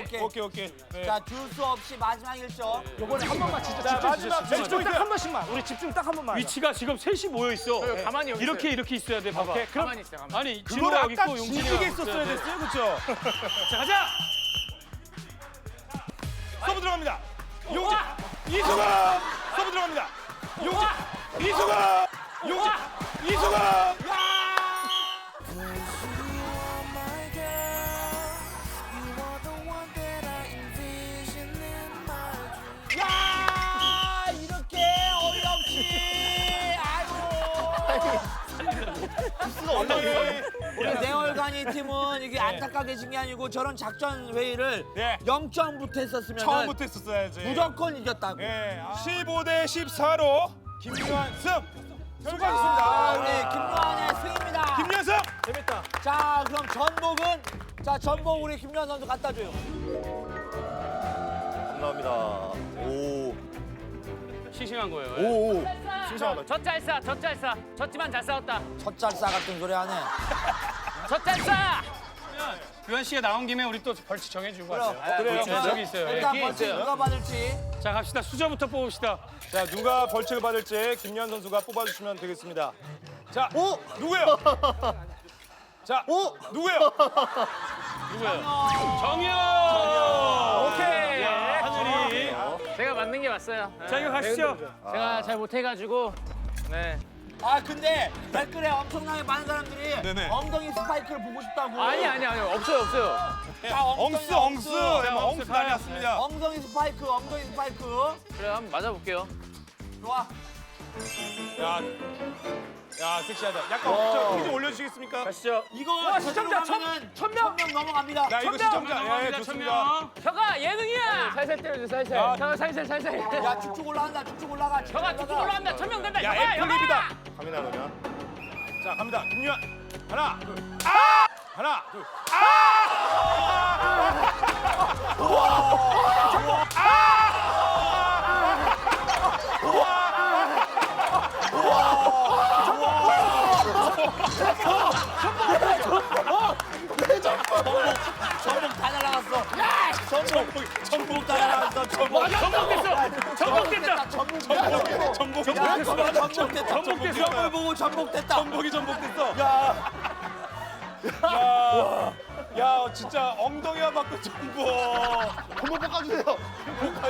오케이. 오케이 오케이. 네. 자, 줄 수 없이 마지막 1점. 이번에 한 번만 진짜 자, 집중 마지막 집중 딱 한 번씩만. 우리 집중 딱 한 번만. 하자. 위치가 지금 셋이 모여 있어. 가만히 여기 이렇게 이렇게 있어야 돼. 봐봐. 오케이, 그럼 가만히 있어. 가만히. 아니 그걸 진호가 여기 아까 있고 용진이가 진지게 여기 썼어야 있어야 돼. 됐어요, 그렇죠? 자 가자. 서브 들어갑니다. 용진 이수근 서브 들어갑니다. 용진 이수근 용진 이수근 우리 네얼간이 팀은 이게 안타깝게 진게 아니고 저런 작전 회의를 네. 0점부터 했었으면 처음부터 했었어야지. 무조건 이겼다고. 예, 15대 14로 김유한 승. 아, 결과했습니다. 우리 김요한의 승입니다. 김유한 승. 재밌다. 자, 그럼 전복은 자, 전복 우리 김요한 선수 갖다 줘요. 감사합니다. 오, 싱싱한 거예요. 오, 오. 신기하다. 젖잘 싸, 젖잘 싸. 졌지만 잘 싸웠다. 젖잘싸 같은 소리 하네. 젖잘 싸. 규환 씨가 나온 김에 우리 또 벌칙 정해주고. 가세요. 그래요. 네, 저기 있어요. 예. 일단 벌칙 누가 받을지. 자 갑시다. 수저부터 뽑읍시다. 자, 누가 벌칙을 받을지 김유한 선수가 뽑아주시면 되겠습니다. 자, 오 누구예요? 자, 오 누구예요? 누구예요? 정현. 맞는 게 맞어요. 네. 자 이거 가시죠. 제가 잘 못해가지고. 네. 아 근데 댓글에 엄청나게 많은 사람들이 네네. 엉덩이 스파이크를 보고 싶다고. 아니 아니 아니 없어요 없어요. 다 엉덩이, 엉스 엉스 엉스. 났습니다. 엉덩이 스파이크, 엉덩이 스파이크. 그래 한번 맞아볼게요. 좋아. 야, 야 섹시하다. 약간 저, 키좀 올려주시겠습니까? 가시죠. 이거 시청자 천- 천 천명! 명 넘어갑니다. 야 이거 시청자, 예, 넘어갑니다, 좋습니다. 천명. 혀가 예능이야. 살살 때려줘 살살. 야. 혀 살살 살살. 야 쭉쭉 올라간다. 쭉쭉 올라가. 쭉쭉 혀가 쭉쭉 올라간다. 천명 된다. 야 혀가, 애플립이다. 혀가! 갑니다, 그러면. 자 갑니다. 김유한 하나, 둘, 아! 하나, 둘, 전 전복, 날아갔어. 전복. 전복됐어. 전복됐다. 전복. 전복, 야, 전복, 전복 전복됐다. 전복됐어. 전복을 보고 전복됐다. 전복이 전복됐어. 야, 야, 야, 진짜 엉덩이와 받고 전복. 한번 볶아주세요. 볶아